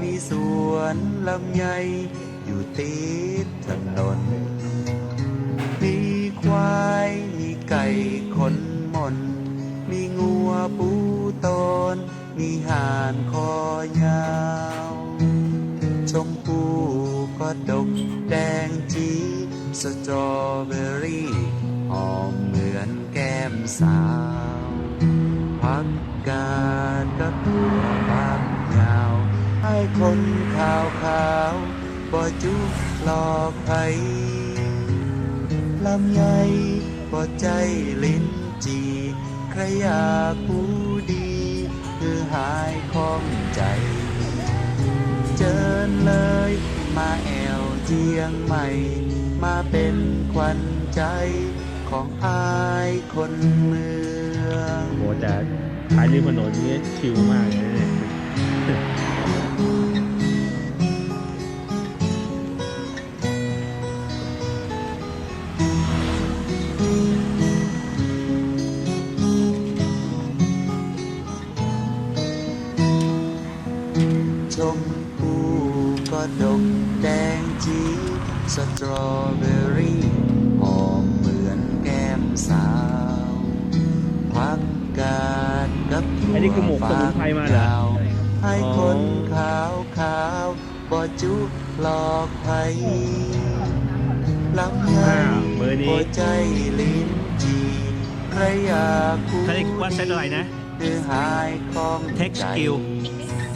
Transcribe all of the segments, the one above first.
มีสวนลำไยอยู่ติดถนน มีควายมีไก่ขนมน มีงัวปูตน มีห่านคอยาวชมพูก็ดกแดงจีสตรอเบอรี่หอมเหมือนแก้มสาว พักกาดกับหัวปากยาว ให้ คนขาวขาวบ่จุกหลอกไผลำไยบ่ใจลิ้นจีใครอยากผู้ดี คือหายข้องใจ เจิญเลย มาแอวเจียงใหม่ มาเป็นขวัญใจของอายคนเมืองโหแต่ท้ายริมถนนนี้ชิลมากเลย ก็ดกแดงจีสตรอเบอรี่หอมเหมือนแก้มสาวพักกาดกับถั่วอันนี้คือหมกสมุนไพรมาเหรอฝักยาวให้อ๋อคนขาวขาวๆบ่จุหลอกไผลำไยอ่าเบอร์นี้หัวใจลิ้นจีใครอยากผู้เขาเรียกว่าเซตอะไรนะคือหายของ Tech ใจ Skill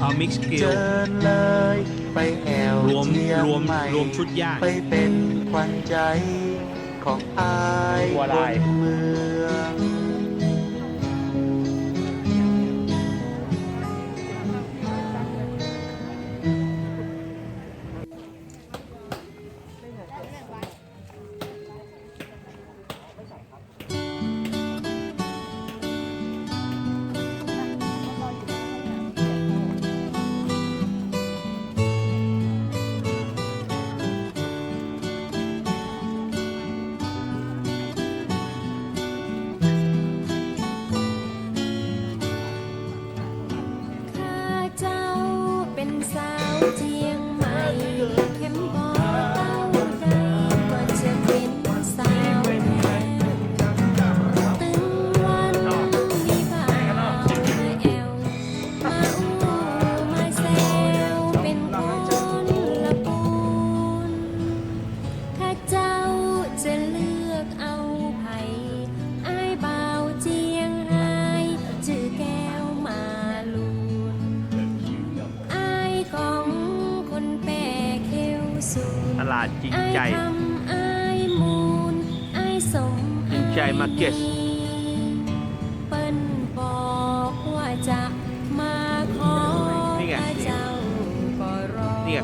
เอา Mix เจ Skill อเลย ไปแอวรวมเชียงรวมใหรวมชุดย่าง ไปเป็นขวัญใจของอายวัวคลาย นเมือง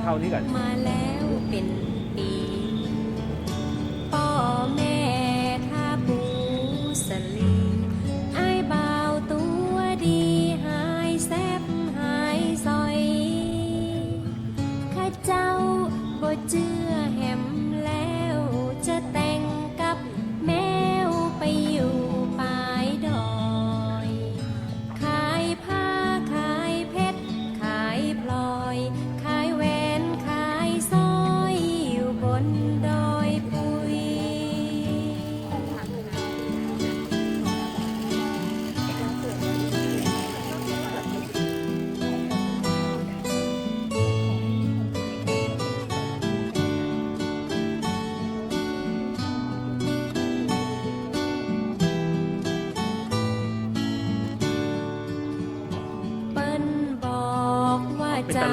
เท่านี่ก่อน มา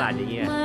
ว่าเ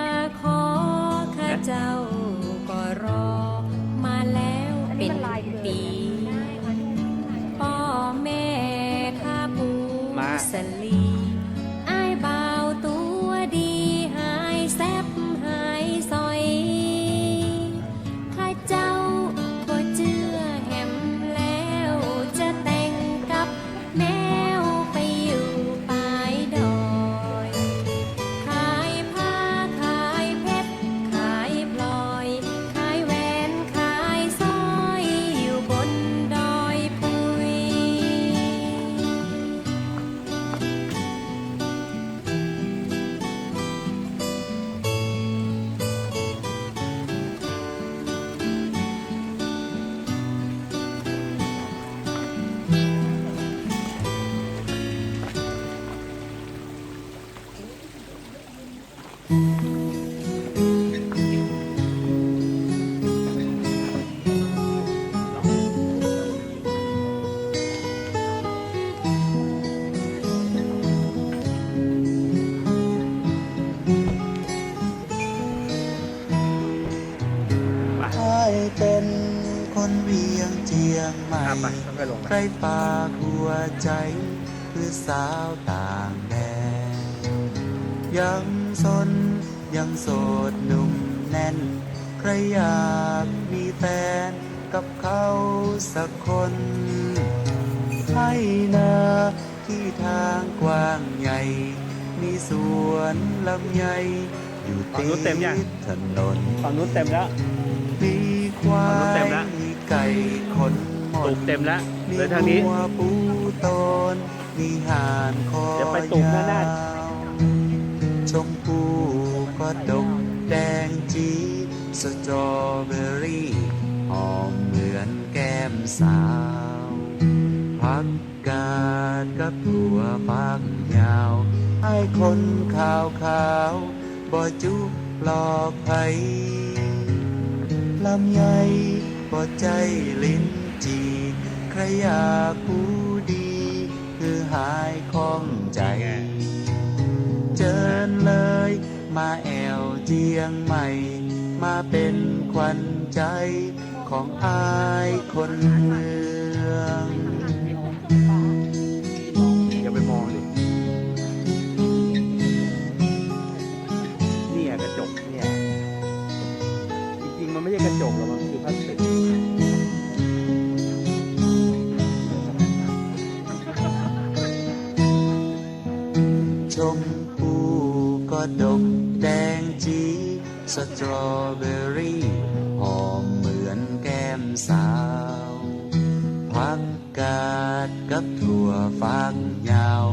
ค่อยๆลงใคไปรปากหัวใจคือสาวต่างแดนยังสนยังโสดหนุ่มแน่น ใครอยากมีแฟนกับเขาสักคน ให้นาที่ทางกว้างใหญ่ มีสวนลำไยอยู่ฝั่งตินู้นเต็มยัง ดถนน ฝั่งนู้นเต็มแล้ว มีควาฝั่งนู้นเต็ยมละ มีไก่คนหมตูด บเต็มแล้วมี เลยทางนี้เดี๋ยวไปตุ่มหน้าหน้าชมพูก็ดกแดงจีสตรอเบอรี่หอมเหมือนแก้มสาวพักกาดกับถั่วฟักยาวให้คนขาวขาวบ่จุหลอกไผลำไยบ่ใจลิ้นจี รอยากผู้ดี คือหายข้องใจ เจิญเลย มาแอวเจียงใหม่ มาเป็นควันใจของอายคนเมืองอย่าไปมองดิเนี่ยกระจกเนี่ย จริงๆ มันไม่ใช่กระจกหรอกมันคือพลาสติก ตรอเบอรี่หอมเหมือนแก้มสาวพักกาดกับถั่วฟักยาว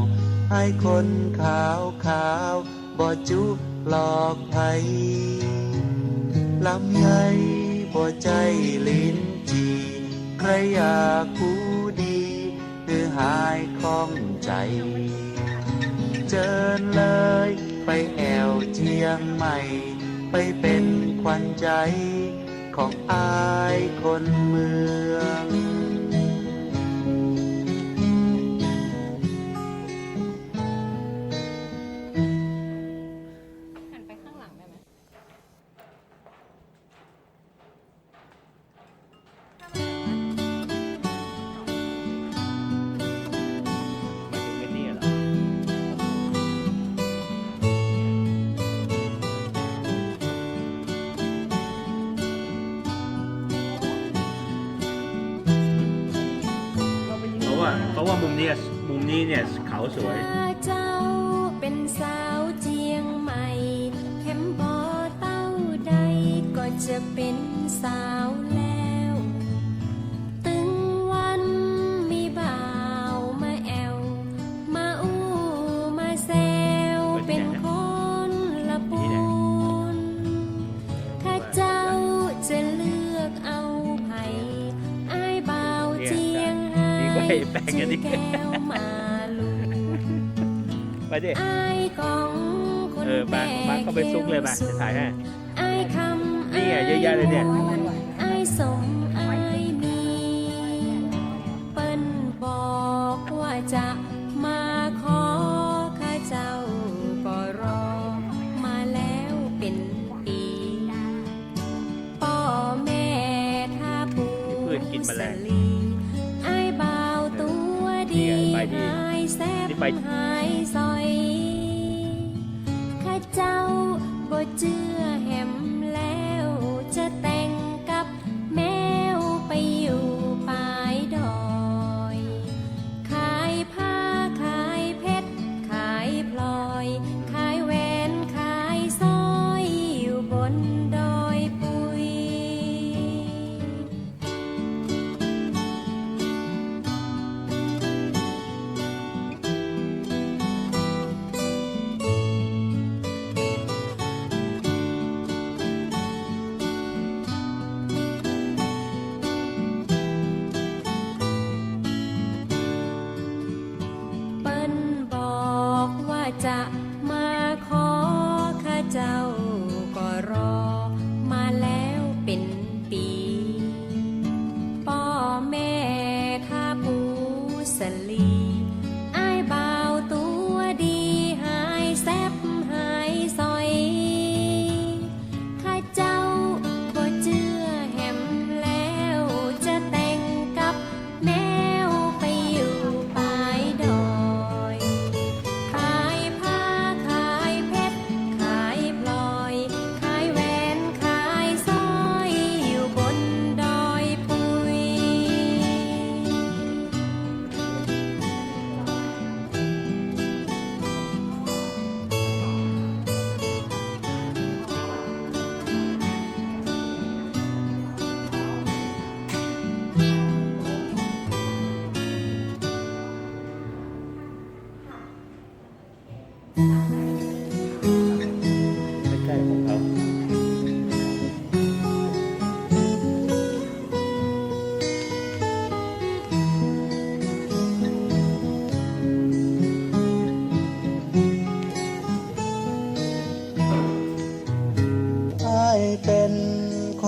ให้คนขาวขาวบ่จุหลอกไผลำไยบ่ใจลิ้นจีใครอยากผู้ดีคือหายข้องใจ เจิญเลยไปแอวเชียงใหม่ ไปเป็นควันใจของอายคนเมือง ราะว่ามุมเนี้ยมุมนี้เนี่ยเขาสวย เจ้าเป็นสาวเจียงใหม่แคมบอเต้าใดก็จะเป็นสาว ไอ้แป้งอันนี้จึแก้วมาลูไปดิอายของคนเออมามาเข้าไปซุกเลยมาจะถ่ายให้อายคำนี่ไงเยอะแยะเลยเนี่ยอายสมอายมีเปิ้นบอกว่าจะมาขอข้าเจ้าก็รอมาแล้วเป็นปีป่อแม่ท่าปูพืชกินแมลง ไปหายซอยข้าเจ้าบ่เจือ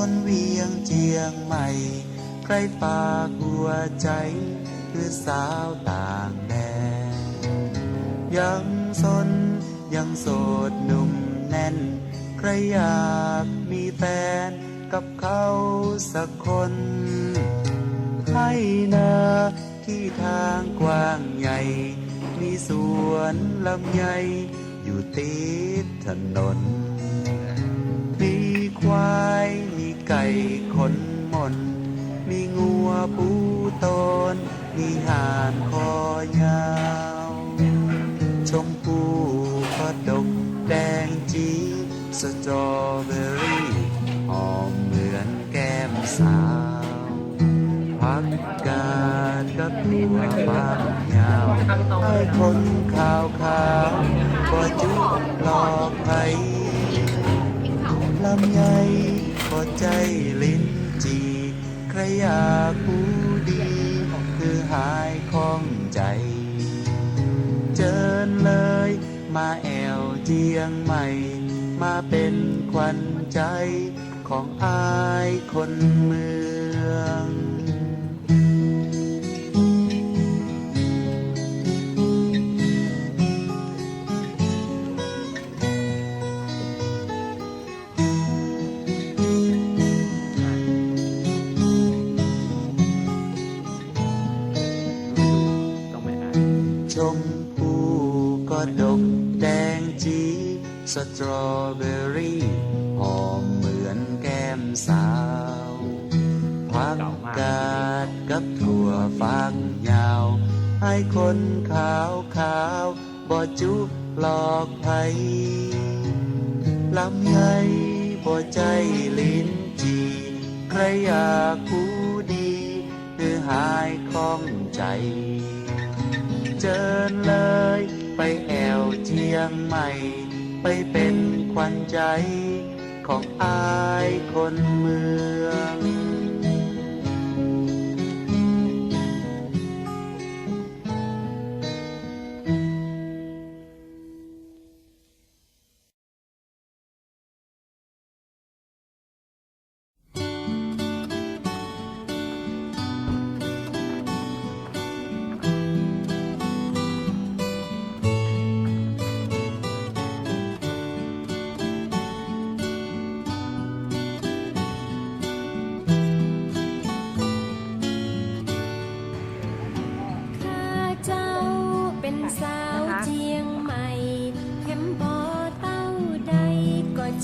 คนเวียงเจียงใหม่ ใครปากหัวใจ คือสาวต่างแดนยังสนยังโสดหนุ่มแน่น ใครอยากมีแฟนกับเขาสักคน ให้นาที่ทางกว้างใหญ่ มีสวนลำไยอยู่ติดถนนมีควาย ไก่ขนมน มีงัวปูตน มีห่านคอยาว ชมพูก็ดกแดงจีสตรอเบอรี่หอมเหมือนแก้มสาว พักกาดกับหัวฟางยาวให้คนขาวขาวก็จุหลอกไผลำไย ก็ใจลิ้นจีใครอยากผู้ดี คือหายข้องใจ เจิญเลย มาแอวเจียงใหม่ มาเป็นควันใจของอายคนเมือง สตรอเบอรี่หอมเหมือนแก้มสาวผักกาดกับถั่วฟักยาว ให้คนขาวขาวบ่จุหลอกไยลำไยบ่ใจลิ้นจีใครอยากผู้ดี คือหายคล้องใจเจิญเลยไปแอวเชียงใหม่ ไปเป็นขวัญใจของอายคนเมือง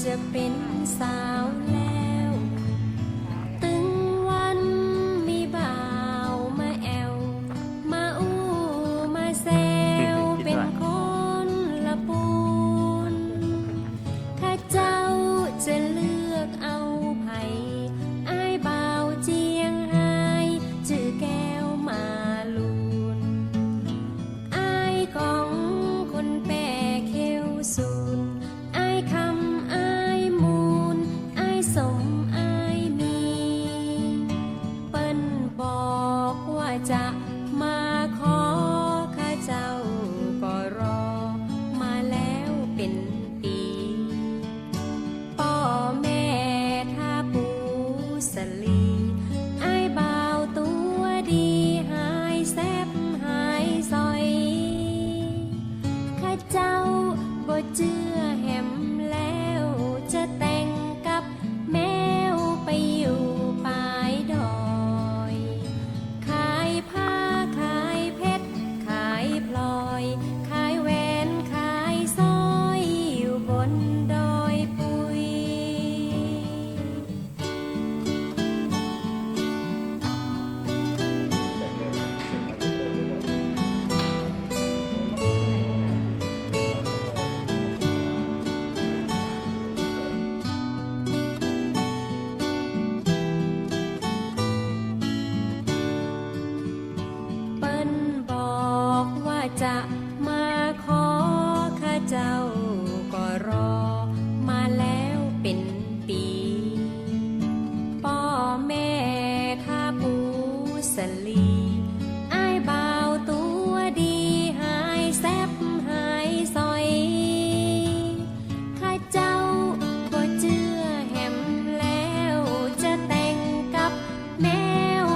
จะเป็นสาว